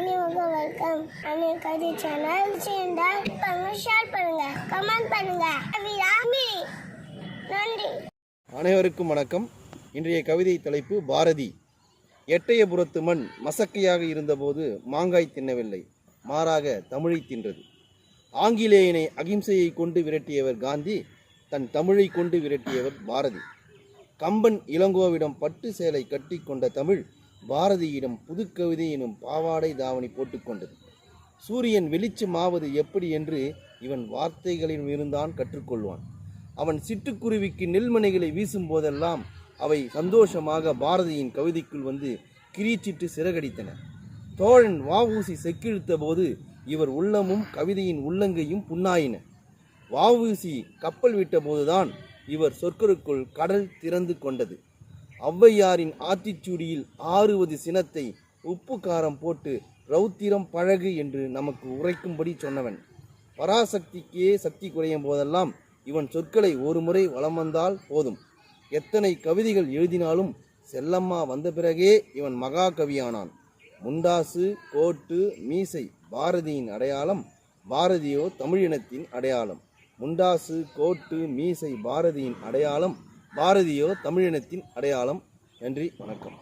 அனைவருக்கும் வெல்கம் அனைவரு கதை சேனல் சேர்ந்தா பண்ணுங்க ஷேர் பண்ணுங்க கமெண்ட் பண்ணுங்க. நன்றி. அனைவருக்கும் வணக்கம். இன்றைய கவிதை தலைப்பு பாரதி. எட்டயபுரத்து மண் மசக்கையாக இருந்தபோது மாங்காய் தின்னவில்லை. மாறாக தமிழை தின்றது. ஆங்கிலேயனை அகிம்சையை கொண்டு விரட்டியவர் காந்தி தன் தமிழை கொண்டு விரட்டியவர் பாரதி. கம்பன் இளங்கோவிடம் பட்டு சேலை கட்டி கொண்ட தமிழ் பாரதியிடம் புதுக்கவிதை எனும் பாவாடை தாவணி போட்டுக்கொண்டது. சூரியன் வெளிச்சமாவது எப்படி என்று இவன் வார்த்தைகளில் இருந்தான் கற்றுக்கொள்வான். அவன் சிட்டுக்குருவிக்கு நெல்மனைகளை வீசும் போதெல்லாம் அவை சந்தோஷமாக பாரதியின் கவிதைக்குள் வந்து கிரீச்சிட்டு சிறகடித்தன. தோழன் வாவூசி செக்கிழுத்த போது இவர் உள்ளமும் கவிதையின் உள்ளங்கையும் புண்ணாயின. வாவூசி கப்பல் விட்ட போதுதான் இவர் சொற்களுக்குள் கடல் திறந்து கொண்டது. ஔவையாரின் ஆத்திச்சூடியில் ஆறுவது சினத்தை உப்பு காரம் போட்டு ரௌத்திரம் பழகு என்று நமக்கு உரைக்கும்படி சொன்னவன். பராசக்திக்கே சக்தி குறையும் போதெல்லாம் இவன் சொற்களை ஒரு முறை வளம் வந்தால் போதும். எத்தனை கவிதைகள் எழுதினாலும் செல்லம்மா வந்த பிறகே இவன் மகா கவியானான் முண்டாசு கோட்டு மீசை பாரதியின் அடையாளம் பாரதியோ தமிழினத்தின் அடையாளம். முண்டாசு கோட்டு மீசை பாரதியின் அடையாளம் பாரதியோ தமிழினத்தின் அடையாளம். நன்றி வணக்கம்.